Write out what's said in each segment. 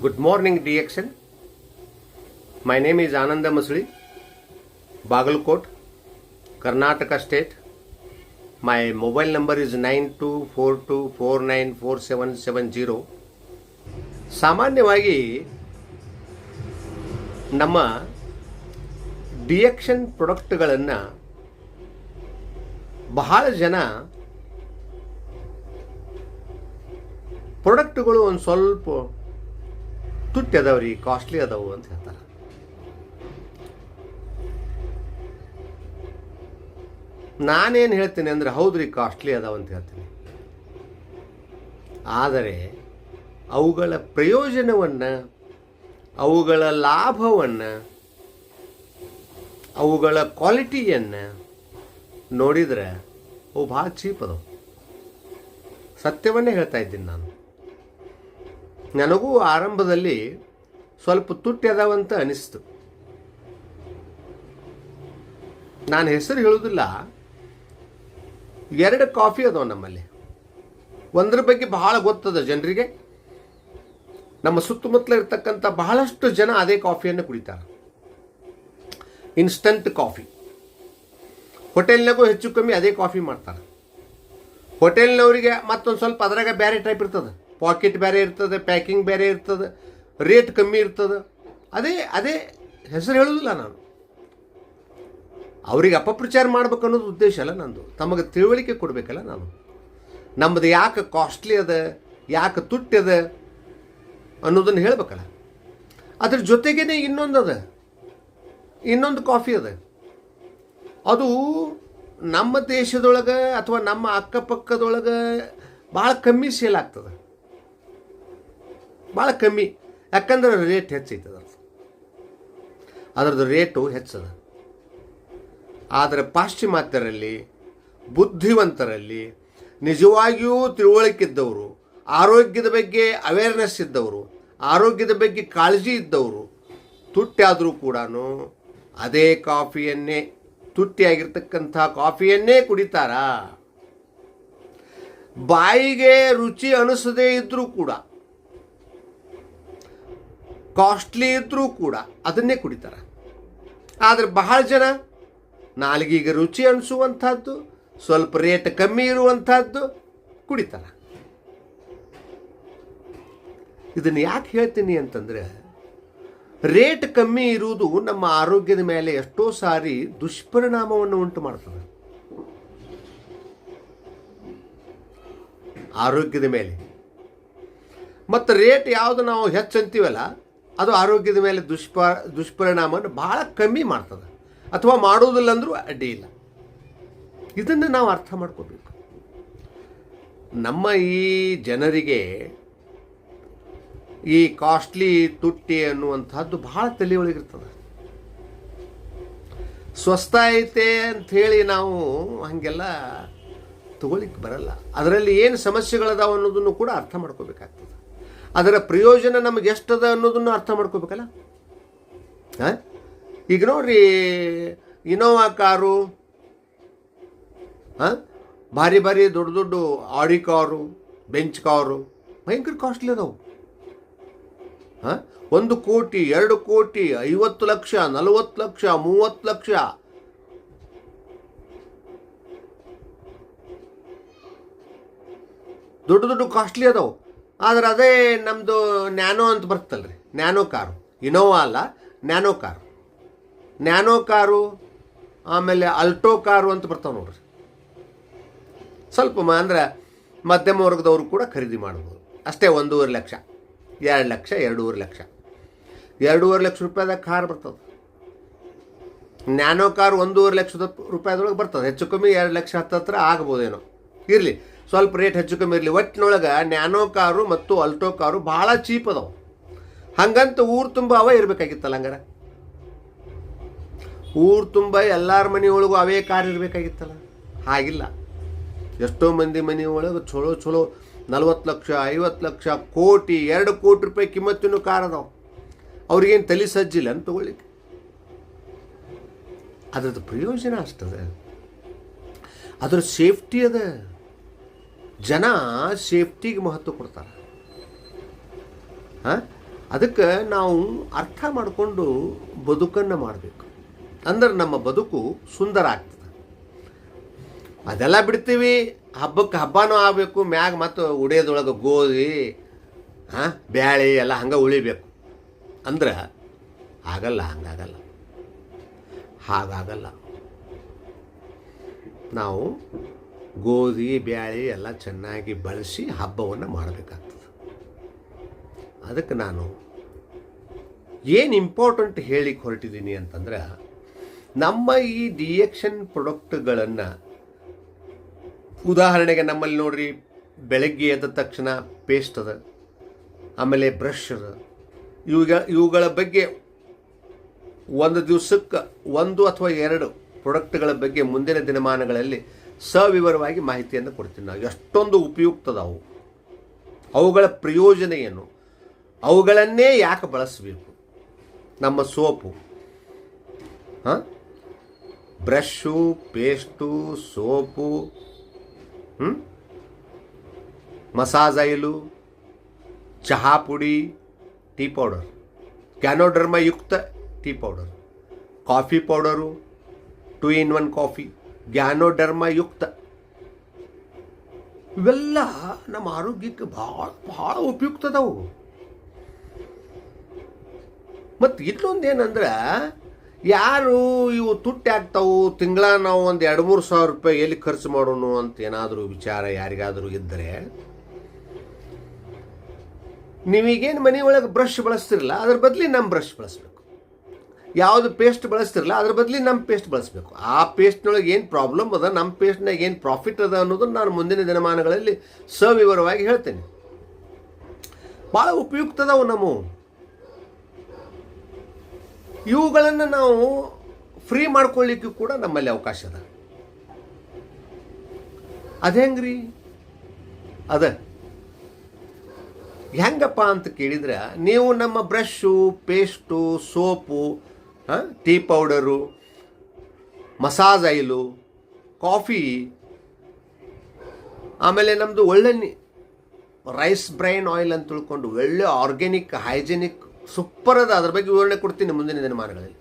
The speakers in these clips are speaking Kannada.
Good morning, DXN. My name is Ananda Masli, Bagalkot, Karnataka State. My mobile number is 9242494770. ಸಾಮಾನ್ಯವಾಗಿ ನಮ್ಮ ಡಿಯಕ್ಷನ್ ಪ್ರಾಡಕ್ಟ್ಗಳನ್ನು ಬಹಳ ಜನ ಪ್ರಾಡಕ್ಟ್ಗಳು ಒಂದು ಸ್ವಲ್ಪ ತುಟ್ಟಿ ಅದಾವ್ರಿ ಕಾಸ್ಟ್ಲಿ ಅದಾವು ಅಂತ ಹೇಳ್ತಾರೆ. ನಾನೇನು ಹೇಳ್ತೀನಿ ಅಂದರೆ, ಹೌದ್ರಿ ಕಾಸ್ಟ್ಲಿ ಅದಾವ ಅಂತ ಹೇಳ್ತೀನಿ. ಆದರೆ, ಅವುಗಳ ಪ್ರಯೋಜನವನ್ನು, ಅವುಗಳ ಲಾಭವನ್ನು, ಅವುಗಳ ಕ್ವಾಲಿಟಿಯನ್ನು ನೋಡಿದರೆ, ಅವು ಭಾಳ ಚೀಪ್ ಅದಾವು. ಸತ್ಯವನ್ನೇ ಹೇಳ್ತಾ ಇದ್ದೀನಿ ನಾನು. ನನಗೂ ಆರಂಭದಲ್ಲಿ ಸ್ವಲ್ಪ ತುಟ್ಟಿ ಅದಾವಂತ ಅನಿಸ್ತು. ನಾನು ಹೆಸರು ಹೇಳುವುದಿಲ್ಲ. ಎರಡು ಕಾಫಿ ಅದಾವ ನಮ್ಮಲ್ಲಿ. ಒಂದ್ರ ಬಗ್ಗೆ ಬಹಳ ಗೊತ್ತದ ಜನರಿಗೆ. ನಮ್ಮ ಸುತ್ತಮುತ್ತಲ ಇರ್ತಕ್ಕಂಥ ಬಹಳಷ್ಟು ಜನ ಅದೇ ಕಾಫಿಯನ್ನು ಕುಡಿತಾರೆ. Instant coffee. ಹೋಟೆಲ್ನಾಗೂ ಹೆಚ್ಚು ಕಮ್ಮಿ ಅದೇ ಕಾಫಿ ಮಾಡ್ತಾರೆ. ಹೋಟೆಲ್ನವರಿಗೆ ಮತ್ತೊಂದು ಸ್ವಲ್ಪ ಅದ್ರಾಗ ಬೇರೆ ಟೈಪ್ ಇರ್ತದೆ. ಪಾಕೆಟ್ ಬೇರೆ ಇರ್ತದೆ, ಪ್ಯಾಕಿಂಗ್ ಬೇರೆ ಇರ್ತದೆ, ರೇಟ್ ಕಮ್ಮಿ ಇರ್ತದೆ. ಅದೇ ಅದೇ ಹೆಸರು ಹೇಳೋದಿಲ್ಲ ನಾನು. ಅವರಿಗೆ ಅಪಪ್ರಚಾರ ಮಾಡ್ಬೇಕು ಅನ್ನೋದು ಉದ್ದೇಶ ಅಲ್ಲ ನಂದು. ತಮಗೆ ತಿಳುವಳಿಕೆ ಕೊಡಬೇಕಲ್ಲ ನಾನು. ನಮ್ಮದು ಯಾಕೆ ಕಾಸ್ಟ್ಲಿ ಅದ, ಯಾಕೆ ತುಟ್ಟಿದೆ ಅನ್ನೋದನ್ನು ಹೇಳ್ಬೇಕಲ್ಲ. ಅದ್ರ ಜೊತೆಗೇನೆ ಇನ್ನೊಂದು ಅದ. ಇನ್ನೊಂದು ಕಾಫಿ ಅದ. ಅದು ನಮ್ಮ ದೇಶದೊಳಗೆ ಅಥವಾ ನಮ್ಮ ಅಕ್ಕಪಕ್ಕದೊಳಗೆ ಭಾಳ ಕಮ್ಮಿ ಸೇಲ್ ಆಗ್ತದೆ. ಭಾಳ ಕಮ್ಮಿ. ಯಾಕಂದ್ರೆ ರೇಟ್ ಹೆಚ್ಚೈತದ ಅದರದ್ದು. ರೇಟು ಹೆಚ್ಚದ. ಆದರೆ ಪಾಶ್ಚಿಮಾತ್ಯರಲ್ಲಿ, ಬುದ್ಧಿವಂತರಲ್ಲಿ, ನಿಜವಾಗಿಯೂ ತಿಳುವಳಿಕಿದ್ದವರು ಆರೋಗ್ಯದ ಬಗ್ಗೆ ಅವೇರ್ನೆಸ್ ಇದ್ದವರು, ಆರೋಗ್ಯದ ಬಗ್ಗೆ ಕಾಳಜಿ ಇದ್ದವರು ತುಟ್ಟಾದರೂ ಕೂಡ ಅದೇ ಕಾಫಿಯನ್ನೇ, ತುಟ್ಟಿಯಾಗಿರ್ತಕ್ಕಂಥ ಕಾಫಿಯನ್ನೇ ಕುಡಿತಾರ? ಬಾಯಿಗೆ ರುಚಿ ಅನಿಸದೇ ಇದ್ದರೂ ಕೂಡ ಕಾಸ್ಟ್ಲಿ ಇದ್ದರೂ ಕೂಡ ಅದನ್ನೇ ಕುಡಿತಾರೆ. ಆದರೆ ಬಹಳ ಜನ ನಾಲಿಗೆಗೆ ರುಚಿ ಅನಿಸುವಂಥದ್ದು, ಸ್ವಲ್ಪ ರೇಟ್ ಕಮ್ಮಿ ಇರುವಂಥದ್ದು ಕುಡಿತಾರೆ. ಇದನ್ನು ಯಾಕೆ ಹೇಳ್ತೀನಿ ಅಂತಂದರೆ ರೇಟ್ ಕಮ್ಮಿ ಇರುವುದು ನಮ್ಮ ಆರೋಗ್ಯದ ಮೇಲೆ ಎಷ್ಟೋ ಸಾರಿ ದುಷ್ಪರಿಣಾಮವನ್ನು ಉಂಟು ಮಾಡ್ತದೆ. ಆರೋಗ್ಯದ ಮೇಲೆ. ಮತ್ತು ರೇಟ್ ಯಾವುದು ನಾವು ಹೆಚ್ಚಂತೀವಲ್ಲ ಅದು ಆರೋಗ್ಯದ ಮೇಲೆ ದುಷ್ಪ, ದುಷ್ಪರಿಣಾಮವನ್ನು ಭಾಳ ಕಮ್ಮಿ ಮಾಡ್ತದೆ. ಅಥವಾ ಮಾಡೋದಿಲ್ಲ ಅಂದರೂ ಅಡ್ಡಿ ಇಲ್ಲ. ಇದನ್ನು ನಾವು ಅರ್ಥ ಮಾಡ್ಕೋಬೇಕು. ನಮ್ಮ ಈ ಜನರಿಗೆ ಈ ಕಾಸ್ಟ್ಲಿ ತುಟ್ಟಿ ಅನ್ನುವಂಥದ್ದು ಭಾಳ ತಲೆಯೊಳಗಿರ್ತದೆ. ಸ್ವಸ್ಥ ಐತೆ ಅಂಥೇಳಿ ನಾವು ಹಾಗೆಲ್ಲ ತಗೊಳ್ಳಿಕ್ಕೆ ಬರಲ್ಲ. ಅದರಲ್ಲಿ ಏನು ಸಮಸ್ಯೆಗಳದಾವ ಅನ್ನೋದನ್ನು ಕೂಡ ಅರ್ಥ ಮಾಡ್ಕೋಬೇಕಾಗ್ತದೆ. ಅದರ ಪ್ರಯೋಜನ ನಮಗೆ ಎಷ್ಟದ ಅನ್ನೋದನ್ನು ಅರ್ಥ ಮಾಡ್ಕೋಬೇಕಲ್ಲ? ಹಾಂ? ಈಗ ನೋಡ್ರಿ ಇನೋವಾ ಕಾರು, ಹಾಂ? ಭಾರಿ ಭಾರಿ ದೊಡ್ಡ ದೊಡ್ಡ ಆಡಿ ಕಾರು, ಬೆಂಚ್ ಕಾರು, ಭಯಂಕರ ಕಾಸ್ಟ್ಲಿ ಅದಾವು. ಹಾಂ? ಒಂದು ಕೋಟಿ, ಎರಡು ಕೋಟಿ, ಐವತ್ತು ಲಕ್ಷ, ನಲವತ್ತು ಲಕ್ಷ, ಮೂವತ್ತು ಲಕ್ಷ. ದೊಡ್ಡ ದೊಡ್ಡ ಕಾಸ್ಟ್ಲಿ ಅದಾವು. ಆದ್ರೆ ಅದೇ ನಮ್ಮದು ನ್ಯಾನೋ ಅಂತ ಬರ್ತಲ್ರಿ ನ್ಯಾನೋ ಕಾರು. ಇನೋವಾ ಅಲ್ಲ, ನ್ಯಾನೋ ಕಾರು. ನ್ಯಾನೋ ಕಾರು, ಆಮೇಲೆ ಅಲ್ಟೋ ಕಾರು ಅಂತ ಬರ್ತಾವೆ ನೋಡ್ರಿ. ಸ್ವಲ್ಪ ಅಂದ್ರೆ ಮಧ್ಯಮ ವರ್ಗದವರು ಕೂಡ ಖರೀದಿ ಮಾಡ್ಬೋದು. ಅಷ್ಟೇ ಒಂದೂವರೆ ಲಕ್ಷ. ಎರಡು ಲಕ್ಷ, ಎರಡೂವರೆ ಲಕ್ಷ. ಎರಡೂವರೆ ಲಕ್ಷ ರೂಪಾಯಿದಾಗ ಕಾರ್ ಬರ್ತದೆ. ನ್ಯಾನೋ ಕಾರ್ ಒಂದೂವರೆ ಲಕ್ಷದ ರೂಪಾಯಿದೊಳಗೆ ಬರ್ತದೆ. ಹೆಚ್ಚು ಕಮ್ಮಿ ಎರಡು ಲಕ್ಷ ಹತ್ತತ್ರ ಆಗ್ಬೋದೇನೋ. ಇರಲಿ. ಸ್ವಲ್ಪ ರೇಟ್ ಹೆಚ್ಚು ಕಮ್ಮಿ ಇರಲಿ. ಒಟ್ಟಿನೊಳಗೆ ನ್ಯಾನೋ ಕಾರು ಮತ್ತು ಅಲ್ಟೋ ಕಾರು ಭಾಳ ಚೀಪ್ ಅದಾವೆ. ಹಂಗಂತ ಊರು ತುಂಬ ಅವ ಇರಬೇಕಾಗಿತ್ತಲ್ಲ ಹಂಗಾರ? ಊರು ತುಂಬ ಎಲ್ಲರ ಮನೆಯೊಳಗೂ ಅವೇ ಕಾರ್ ಇರಬೇಕಾಗಿತ್ತಲ್ಲ? ಹಾಗಿಲ್ಲ. ಎಷ್ಟೋ ಮಂದಿ ಮನೆಯೊಳಗೆ ಚಲೋ ಚಲೋ ನಲ್ವತ್ತು ಲಕ್ಷ, ಐವತ್ತು ಲಕ್ಷ, ಕೋಟಿ, ಎರಡು ಕೋಟಿ ರೂಪಾಯಿ ಕಿಮ್ಮತ್ತಿನ ಕಾರ್ ಅದಾವೆ. ಅವ್ರಿಗೇನು ತಲೆ ಸಜ್ಜಿಲ್ಲ ಅಂತ ತಗೊಳ್ಳಿಕ್ಕೆ. ಅದ್ರದ್ದು ಪ್ರಯೋಜನ ಅಷ್ಟದ. ಅದ್ರ ಸೇಫ್ಟಿ ಅದ. ಜನ ಸೇಫ್ಟಿಗೆ ಮಹತ್ವ ಕೊಡ್ತಾರೆ. ಹಾಂ? ಅದಕ್ಕೆ ನಾವು ಅರ್ಥ ಮಾಡಿಕೊಂಡು ಬದುಕನ್ನು ಮಾಡಬೇಕು. ಅಂದ್ರೆ ನಮ್ಮ ಬದುಕು ಸುಂದರ ಆಗ್ತದೆ. ಅದೆಲ್ಲ ಬಿಡ್ತೀವಿ. ಹಬ್ಬಕ್ಕೆ ಹಬ್ಬನೂ ಆಗಬೇಕು, ಮ್ಯಾಗ ಮತ್ತು ಉಡಿಯೋದೊಳಗೆ ಗೋಧಿ, ಹಾಂ? ಬ್ಯಾಳಿ ಎಲ್ಲ ಹಂಗೆ ಉಳಿಬೇಕು. ಅಂದ್ರೆ ಆಗಲ್ಲ, ಹಂಗಾಗಲ್ಲ. ಹಾಗಾಗಲ್ಲ. ನಾವು ಗೋಧಿ, ಬ್ಯಾಳಿ ಎಲ್ಲ ಚೆನ್ನಾಗಿ ಬಳಸಿ ಹಬ್ಬವನ್ನು ಮಾಡಬೇಕಾಗ್ತದೆ. ಅದಕ್ಕೆ ನಾನು ಏನು ಇಂಪಾರ್ಟೆಂಟ್ ಹೇಳಿ ಹೊರಟಿದ್ದೀನಿ ಅಂತಂದ್ರೆ, ನಮ್ಮ ಈ ಡಿಯಕ್ಷನ್ ಪ್ರೊಡಕ್ಟ್ಗಳನ್ನು ಉದಾಹರಣೆಗೆ ನಮ್ಮಲ್ಲಿ ನೋಡ್ರಿ, ಬೆಳಗ್ಗೆ ಎದ್ದ ತಕ್ಷಣ ಪೇಸ್ಟ್ ಅದ, ಆಮೇಲೆ ಬ್ರಷ್ ಅದ. ಇವುಗ, ಇವುಗಳ ಬಗ್ಗೆ ಒಂದು ದಿವಸಕ್ಕೆ ಒಂದು ಅಥವಾ ಎರಡು ಪ್ರೊಡಕ್ಟ್ಗಳ ಬಗ್ಗೆ ಮುಂದಿನ ದಿನಮಾನಗಳಲ್ಲಿ ಸವಿವರವಾಗಿ ಮಾಹಿತಿಯನ್ನು ಕೊಡ್ತೀನಿ ನಾವು. ಎಷ್ಟೊಂದು ಉಪಯುಕ್ತದವು. ಅವುಗಳ ಪ್ರಯೋಜನ ಏನು? ಅವುಗಳನ್ನೇ ಯಾಕೆ ಬಳಸಬೇಕು? ನಮ್ಮ ಸೋಪು. ಹಾಂ? Brush paste, soap massage oil, ಚಹಾ ಪುಡಿ, tea powder. ಕ್ಯಾನೋಡರ್ಮಯುಕ್ತ tea powder. Coffee powder, two in one coffee. ಯುಕ್ತ ಇವೆಲ್ಲ ನಮ್ಮ ಆರೋಗ್ಯಕ್ಕೆ ಭಾಳ ಭಾಳ ಉಪಯುಕ್ತದವು. ಮತ್ತು ಇನ್ನೊಂದೇನಂದ್ರೆ, ಯಾರು ಇವು ತುಟ್ಟಿ ಆಗ್ತಾವು, ತಿಂಗಳ ನಾವು ಒಂದು ಎರಡು, ಮೂರು ಸಾವಿರ ರೂಪಾಯಿ ಎಲ್ಲಿ ಖರ್ಚು ಮಾಡೋಣ ಅಂತ ಏನಾದರೂ ವಿಚಾರ ಯಾರಿಗಾದರೂ ಇದ್ದರೆ ನೀವೀಗೇನು ಮನೆ ಒಳಗೆ ಬ್ರಷ್ ಬಳಸ್ತಿರಲ್ಲ ಅದ್ರ ಬದಲಿ ನಮ್ಮ ಬ್ರಷ್ ಬಳಸ್ಬೇಕು. ಯಾವುದು ಪೇಸ್ಟ್ ಬಳಸ್ತಿರಲ್ಲ ಅದ್ರ ಬದಲಿ ನಮ್ಮ ಪೇಸ್ಟ್ ಬಳಸಬೇಕು. ಆ ಪೇಸ್ಟ್ನೊಳಗೆ ಏನು ಪ್ರಾಬ್ಲಮ್ ಅದ ನಮ್ಮ ಪೇಸ್ಟ್ನಾಗ ಏನು ಪ್ರಾಫಿಟ್ ಅದ ಅನ್ನೋದನ್ನು ನಾನು ಮುಂದಿನ ದಿನಮಾನಗಳಲ್ಲಿ ಸವಿವರವಾಗಿ ಹೇಳ್ತೇನೆ. ಭಾಳ ಉಪಯುಕ್ತ ಅದಾವು ನಮ್ಮ ಇವುಗಳನ್ನು ನಾವು ಫ್ರೀ ಮಾಡ್ಕೊಳ್ಳಿಕ್ಕೂ ಕೂಡ ನಮ್ಮಲ್ಲಿ ಅವಕಾಶ ಅದ. ಅದು ಹೆಂಗ್ರಿ? ಅದ. ಹೆಂಗಪ್ಪ ಅಂತ ಕೇಳಿದ್ರೆ, ನೀವು ನಮ್ಮ brush paste soap tea powder, massage oil, coffee, ಆಮೇಲೆ ನಮ್ಮದು ಒಳ್ಳೆ ರೈಸ್ ಬ್ರೈನ್ ಆಯಿಲ್ ಅಂತ ತಿಳ್ಕೊಂಡು ಒಳ್ಳೆ ಆರ್ಗ್ಯಾನಿಕ್, ಹೈಜೆನಿಕ್ ಸೂಪರ್ ಅದ ಅದ್ರ ಬಗ್ಗೆ ವಿವರಣೆ ಕೊಡ್ತೀನಿ ಮುಂದಿನ ದಿನಮಾನಗಳಲ್ಲಿ.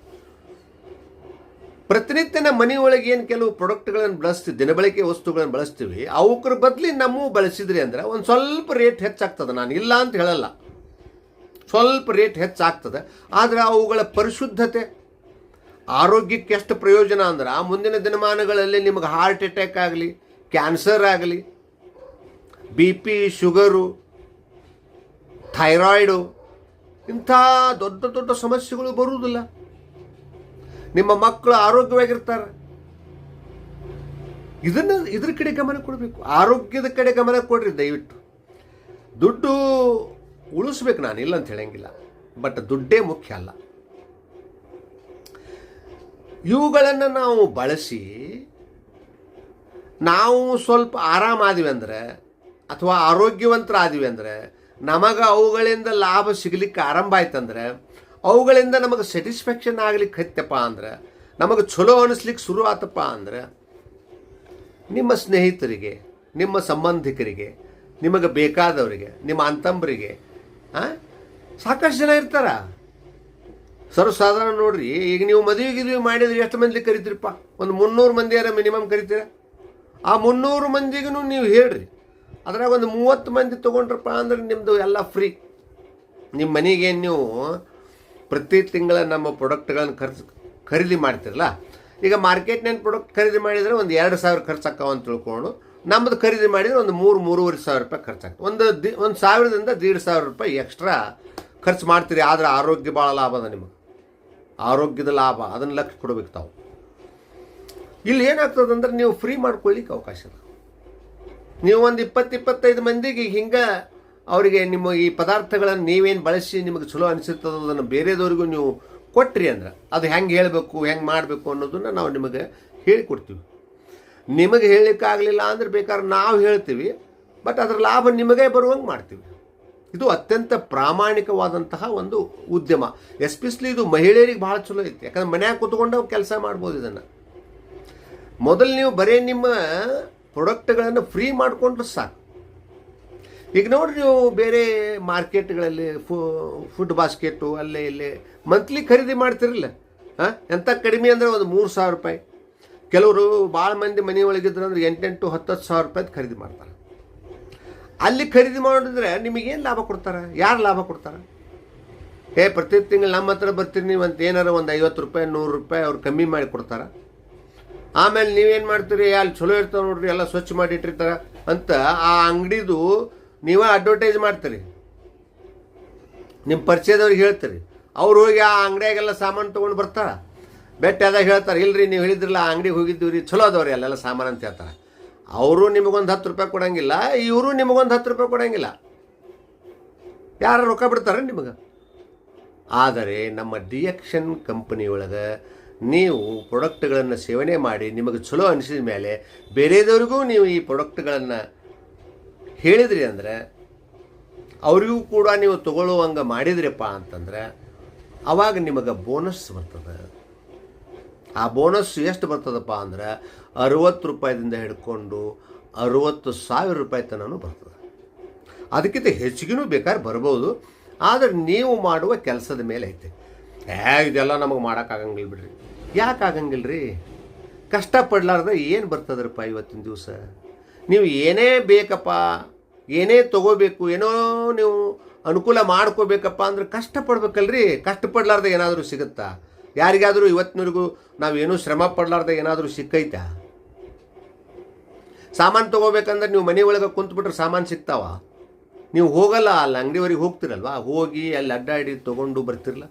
ಪ್ರತಿನಿತ್ಯ ನಮ್ಮ ಮನೆ ಒಳಗೆ ಏನು ಕೆಲವು ಪ್ರಾಡಕ್ಟ್ಗಳನ್ನು ಬಳಸ್ತೀವಿ ದಿನಬಳಕೆ ವಸ್ತುಗಳನ್ನು ಬಳಸ್ತೀವಿ, ಅವಕ್ರ ಬದಲಿ ನಮ್ಮ ಬಳಸಿದ್ರಿ ಅಂದ್ರೆ ಒಂದು ಸ್ವಲ್ಪ ರೇಟ್ ಹೆಚ್ಚಾಗ್ತದೆ. ನಾನು ಇಲ್ಲ ಅಂತ ಹೇಳಲ್ಲ. ಸ್ವಲ್ಪ ರೇಟ್ ಹೆಚ್ಚಾಗ್ತದೆ. ಆದರೆ ಅವುಗಳ ಪರಿಶುದ್ಧತೆ, ಆರೋಗ್ಯಕ್ಕೆ ಎಷ್ಟು ಪ್ರಯೋಜನ ಅಂದ್ರೆ, ಆ ಮುಂದಿನ ದಿನಮಾನಗಳಲ್ಲಿ ನಿಮಗೆ ಹಾರ್ಟ್ ಅಟ್ಯಾಕ್ ಆಗಲಿ ಕ್ಯಾನ್ಸರ್ ಆಗಲಿ ಬಿ ಪಿ ಶುಗರು ಥೈರಾಯ್ಡು ಇಂಥ ದೊಡ್ಡ ದೊಡ್ಡ ಸಮಸ್ಯೆಗಳು ಬರುವುದಿಲ್ಲ. ನಿಮ್ಮ ಮಕ್ಕಳು ಆರೋಗ್ಯವಾಗಿರ್ತಾರೆ. ಇದನ್ನ ಇದ್ರ ಕಡೆ ಗಮನ ಕೊಡಬೇಕು. ಆರೋಗ್ಯದ ಕಡೆ ಗಮನ ಕೊಡ್ರಿ ದಯವಿಟ್ಟು. ದುಡ್ಡು ಉಳಿಸ್ಬೇಕು ನಾನು ಇಲ್ಲ ಅಂತ ಹೇಳಂಗಿಲ್ಲ. ಬಟ್ ದುಡ್ಡೇ ಮುಖ್ಯ ಅಲ್ಲ. ಇವುಗಳನ್ನು ನಾವು ಬಳಸಿ ನಾವು ಸ್ವಲ್ಪ ಆರಾಮಾದಿವಿ ಅಂದರೆ ಅಥವಾ ಆರೋಗ್ಯವಂತರಾದಿವಿ ಅಂದರೆ ನಮಗೆ ಅವುಗಳಿಂದ ಲಾಭ ಸಿಗಲಿಕ್ಕೆ ಆರಂಭ ಆಯ್ತಂದ್ರೆ ಅವುಗಳಿಂದ ನಮಗೆ ಸ್ಯಾಟಿಸ್ಫ್ಯಾಕ್ಷನ್ ಆಗಲಿಕ್ಕೆ ಹತ್ತಪ್ಪ ಅಂದ್ರೆ ನಮಗೆ ಚಲೋ ಅನಿಸ್ಲಿಕ್ಕೆ ಶುರು ಆತಪ್ಪ ಅಂದ್ರೆ ನಿಮ್ಮ ಸ್ನೇಹಿತರಿಗೆ, ನಿಮ್ಮ ಸಂಬಂಧಿಕರಿಗೆ, ನಿಮಗೆ ಬೇಕಾದವರಿಗೆ, ನಿಮ್ಮ ಅಂತಂಬರಿಗೆ ಆ? ಸಾಕಷ್ಟು ಜನ ಇರ್ತಾರ. ಸರ್ವಸಾಧಾರಣ ನೋಡ್ರಿ, ಈಗ ನೀವು ಮದುವೆ ಗಿದ್ವಿ ಮಾಡಿದ್ರೆ ಎಷ್ಟು ಮಂದಿ ಕರಿತೀರಪ್ಪ? ಒಂದು ಮುನ್ನೂರು ಮಂದಿಯಾರ ಮಿನಿಮಮ್ ಕರಿತೀರ? ಆ ಮುನ್ನೂರು ಮಂದಿಗೂ ನೀವು ಹೇಳ್ರಿ. ಅದ್ರಾಗ ಒಂದು ಮೂವತ್ತು ಮಂದಿ ತೊಗೊಂಡ್ರಪ್ಪ ಅಂದ್ರೆ ನಿಮ್ಮದು ಎಲ್ಲ ಫ್ರೀ ನಿಮ್ಮ ಮನೆಗೆ ನೀವು ಪ್ರತಿ ತಿಂಗಳ ನಮ್ಮ ಪ್ರಾಡಕ್ಟ್ಗಳನ್ನು ಖರ್ಚು, ಖರೀದಿ ಮಾಡ್ತಿರಲ್ಲ? ಈಗ ಮಾರ್ಕೆಟ್ನಲ್ಲಿ ಪ್ರಾಡಕ್ಟ್ ಖರೀದಿ ಮಾಡಿದರೆ ಒಂದು ಎರಡು ಸಾವಿರ ಖರ್ಚಾಕ್ಕವ ಅಂತ ತಿಳ್ಕೊಂಡು ನಮ್ಮದು ಖರೀದಿ ಮಾಡಿದರೆ ಒಂದು ಮೂರು, ಮೂರುವರೆ ಸಾವಿರ ರೂಪಾಯಿ ಖರ್ಚಾಗ್ತದೆ. ಒಂದು ದಿ, ಒಂದು ಸಾವಿರದಿಂದ ದೀಡ್ ಸಾವಿರ ರೂಪಾಯಿ ಎಕ್ಸ್ಟ್ರಾ ಖರ್ಚು ಮಾಡ್ತೀರಿ, ಆದರೆ ಆರೋಗ್ಯ ಭಾಳ ಲಾಭ ಅದ ನಿಮಗೆ. ಆರೋಗ್ಯದ ಲಾಭ, ಅದನ್ನು ಲಕ್ಷ ಕೊಡ್ಬೇಕು ತಾವು. ಇಲ್ಲಿ ಏನಾಗ್ತದೆ ಅಂದ್ರೆ ನೀವು ಫ್ರೀ ಮಾಡ್ಕೊಳ್ಳಿಕ್ಕೆ ಅವಕಾಶ ಅದ. ನೀವು ಒಂದು ಇಪ್ಪತ್ತು, ಇಪ್ಪತ್ತೈದು ಮಂದಿಗೆ ಹಿಂಗೆ ಅವರಿಗೆ ನಿಮ್ಮ ಈ ಪದಾರ್ಥಗಳನ್ನು ನೀವೇನು ಬಳಸಿ ನಿಮಗೆ ಚಲೋ ಅನಿಸುತ್ತದೋ ಅದನ್ನು ಬೇರೆದವ್ರಿಗೂ ನೀವು ಕೊಟ್ರಿ ಅಂದ್ರೆ, ಅದು ಹೆಂಗೆ ಹೇಳಬೇಕು, ಹೆಂಗೆ ಮಾಡಬೇಕು ಅನ್ನೋದನ್ನು ನಾವು ನಿಮಗೆ ಹೇಳಿಕೊಡ್ತೀವಿ. ನಿಮಗೆ ಹೇಳಲಿಕ್ಕಾಗಲಿಲ್ಲ ಅಂದ್ರೆ ಬೇಕಾದ್ರೆ ನಾವು ಹೇಳ್ತೀವಿ ಬಟ್ ಅದರ ಲಾಭ ನಿಮಗೇ ಬರುವಂಗೆ ಮಾಡ್ತೀವಿ. ಇದು ಅತ್ಯಂತ ಪ್ರಾಮಾಣಿಕವಾದಂತಹ ಒಂದು ಉದ್ಯಮ. ಎಸ್ಪೆಷಲಿ ಇದು ಮಹಿಳೆಯರಿಗೆ ಭಾಳ ಚಲೋ ಐತಿ. ಯಾಕಂದ್ರೆ ಮನ್ಯಾಗ ಕೂತ್ಕೊಂಡು ಕೆಲಸ ಮಾಡ್ಬೋದು ಇದನ್ನು. ಮೊದಲು ನೀವು ಬರೀ ನಿಮ್ಮ ಪ್ರೊಡಕ್ಟ್ಗಳನ್ನು ಫ್ರೀ ಮಾಡಿಕೊಂಡ್ರೆ ಸಾಕು. ಈಗ ನೋಡ್ರಿ ನೀವು ಬೇರೆ ಮಾರ್ಕೆಟ್ಗಳಲ್ಲಿ ಫು ಫುಡ್ ಬಾಸ್ಕೆಟು ಅಲ್ಲೇ ಇಲ್ಲೇ ಮಂತ್ಲಿ ಖರೀದಿ ಮಾಡ್ತಿರಲಿಲ್ಲ ಹಾಂ? ಎಂಥ ಕಡಿಮೆ ಅಂದರೆ ಒಂದು ಮೂರು ಸಾವಿರ ರೂಪಾಯಿ. ಕೆಲವರು ಭಾಳ ಮಂದಿ ಮನೆ ಒಳಗಿದ್ರು ಅಂದ್ರೆ ಎಂಟೆಂಟು ಹತ್ತತ್ತು ಸಾವಿರ ರೂಪಾಯಿ ಖರೀದಿ ಮಾಡ್ತಾರೆ. ಅಲ್ಲಿ ಖರೀದಿ ಮಾಡಿದ್ರೆ ನಿಮಗೇನು ಲಾಭ ಕೊಡ್ತಾರೆ? ಯಾರು ಲಾಭ ಕೊಡ್ತಾರೆ? ಏ ಪ್ರತಿ ತಿಂಗಳು ನಮ್ಮ ಹತ್ರ ಬರ್ತೀರಿ, ನೀವು ಅಂತ ಏನಾರ ಒಂದು ಐವತ್ತು ರೂಪಾಯಿ, ನೂರು ರೂಪಾಯಿ ಅವ್ರು ಕಮ್ಮಿ ಮಾಡಿ ಕೊಡ್ತಾರೆ. ಆಮೇಲೆ ನೀವೇನು ಮಾಡ್ತೀರಿ? ಅಲ್ಲಿ ಚಲೋ ಇರ್ತಾವೆ ನೋಡ್ರಿ, ಎಲ್ಲ ಸ್ವಚ್ಛ ಮಾಡಿ ಇಟ್ಟಿರ್ತಾರೆ ಅಂತ ಆ ಅಂಗಡಿದು ನೀವೇ ಅಡ್ವರ್ಟೈಸ್ ಮಾಡ್ತೀರಿ. ನಿಮ್ಮ ಪರಿಚಯದವ್ರಿಗೆ ಹೇಳ್ತೀರಿ. ಅವ್ರು ಹೋಗಿ ಆ ಅಂಗಡಿಯಾಗೆಲ್ಲ ಸಾಮಾನು ತೊಗೊಂಡು ಬರ್ತಾರ. ಬೆಟ್ಟ ಅದ ಹೇಳ್ತಾರೆ, ಇಲ್ರಿ ನೀವು ಹೇಳಿದ್ರಲ್ಲ ಅಂಗಡಿಗೆ ಹೋಗಿದ್ದೀವಿ ರೀ, ಚಲೋ ಅದಾವ್ರಿ, ಅಲ್ಲೆಲ್ಲ ಸಾಮಾನು ಅಂತ ಹೇಳ್ತಾರೆ. ಅವರು ನಿಮಗೊಂದು ಹತ್ತು ರೂಪಾಯಿ ಕೊಡಂಗಿಲ್ಲ, ಇವರು ನಿಮಗೊಂದು ಹತ್ತು ರೂಪಾಯಿ ಕೊಡಂಗಿಲ್ಲ. ಯಾರು ರೊಕ್ಕ ಬಿಡ್ತಾರೆ ನಿಮಗೆ? ಆದರೆ ನಮ್ಮ ಡಿಯಕ್ಷನ್ ಒಳಗೆ ನೀವು ಪ್ರಾಡಕ್ಟ್ಗಳನ್ನು ಸೇವನೆ ಮಾಡಿ, ನಿಮಗೆ ಚಲೋ ಅನಿಸಿದ ಮೇಲೆ ಬೇರೆದವ್ರಿಗೂ ನೀವು ಈ ಪ್ರಾಡಕ್ಟ್ಗಳನ್ನು ಹೇಳಿದ್ರಿ ಅಂದರೆ, ಅವರಿಗೂ ಕೂಡ ನೀವು ತಗೊಳ್ಳುವಂಗೆ ಮಾಡಿದ್ರಪ್ಪ ಅಂತಂದ್ರೆ, ಅವಾಗ ನಿಮಗೆ ಬೋನಸ್ ಬರ್ತದೆ. ಆ ಬೋನಸ್ ಎಷ್ಟು ಬರ್ತದಪ್ಪ ಅಂದ್ರೆ ಅರುವತ್ತು ರೂಪಾಯಿದಿಂದ ಹಿಡ್ಕೊಂಡು ಅರುವತ್ತು ಸಾವಿರ ರೂಪಾಯಿ ತನೂ ಬರ್ತದೆ. ಅದಕ್ಕಿಂತ ಹೆಚ್ಚಿಗೆನೂ ಬೇಕಾದ್ರೆ ಬರ್ಬೋದು. ಆದರೆ ನೀವು ಮಾಡುವ ಕೆಲಸದ ಮೇಲೆ ಐತೆ. ಏ, ಇದೆಲ್ಲ ನಮಗೆ ಮಾಡೋಕ್ಕಾಗಂಗಿಲ್ಲ ಬಿಡ್ರಿ. ಯಾಕೆ ಆಗಂಗಿಲ್ಲ ರೀ ಏನು ಬರ್ತದ್ರಪ್ಪ ಇವತ್ತಿನ ದಿವಸ? ನೀವು ಏನೇ ಬೇಕಪ್ಪ, ಏನೇ ತಗೋಬೇಕು, ಏನೋ ನೀವು ಅನುಕೂಲ ಮಾಡ್ಕೋಬೇಕಪ್ಪ ಅಂದ್ರೆ ಕಷ್ಟಪಡ್ಬೇಕಲ್ರಿ. ಕಷ್ಟಪಡ್ಲಾರ್ದ ಏನಾದರೂ ಸಿಗುತ್ತಾ? ಯಾರಿಗಾದರೂ ಇವತ್ತಿನವರೆಗೂ ನಾವೇನೂ ಶ್ರಮ ಪಡಲಾರ್ದ ಏನಾದರೂ ಸಿಕ್ಕೈತಾ? ಸಾಮಾನು ತೊಗೋಬೇಕಂದ್ರೆ ನೀವು ಮನೆ ಒಳಗೆ ಕುಂತ್ಬಿಟ್ರೆ ಸಾಮಾನು ಸಿಗ್ತಾವ? ನೀವು ಹೋಗಲ್ಲ, ಅಲ್ಲಿ ಅಂಗಡಿವರೆಗೆ ಹೋಗ್ತಿರಲ್ವಾ? ಹೋಗಿ ಅಲ್ಲಿ ಅಡ್ಡಾಡಿ ತೊಗೊಂಡು ಬರ್ತಿರಲ್ಲ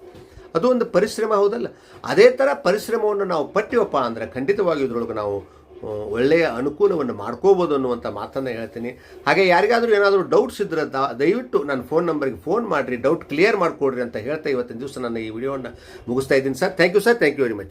ಅದು ಒಂದು ಪರಿಶ್ರಮ ಹೌದಲ್ಲ? ಅದೇ ಥರ ಪರಿಶ್ರಮವನ್ನು ನಾವು ಪಟ್ಟಿವಪ್ಪ ಅಂದರೆ ಖಂಡಿತವಾಗಿ ಇದ್ರೊಳಗೆ ನಾವು ಒಳ್ಳೆಯ ಅನುಕೂಲವನ್ನು ಮಾಡ್ಕೋಬೋದು ಅನ್ನುವಂಥ ಮಾತನ್ನು ಹೇಳ್ತೀನಿ. ಹಾಗೆ ಯಾರಿಗಾದರೂ ಏನಾದರೂ ಡೌಟ್ಸ್ ಇದ್ರೆ ದ- ದಯವಿಟ್ಟು ನನ್ನ ಫೋನ್ ನಂಬರ್ಗೆ ಫೋನ್ ಮಾಡಿರಿ ಡೌಟ್ ಕ್ಲಿಯರ್ ಮಾಡಿಕೊಡ್ರಿ ಅಂತ ಹೇಳ್ತಾ ಇವತ್ತಿನ ದಿವಸ ನಾನು ಈ ವಿಡಿಯೋವನ್ನು ಮುಗಿಸ್ತಾ ಇದ್ದೀನಿ sir. Thank you sir thank you very much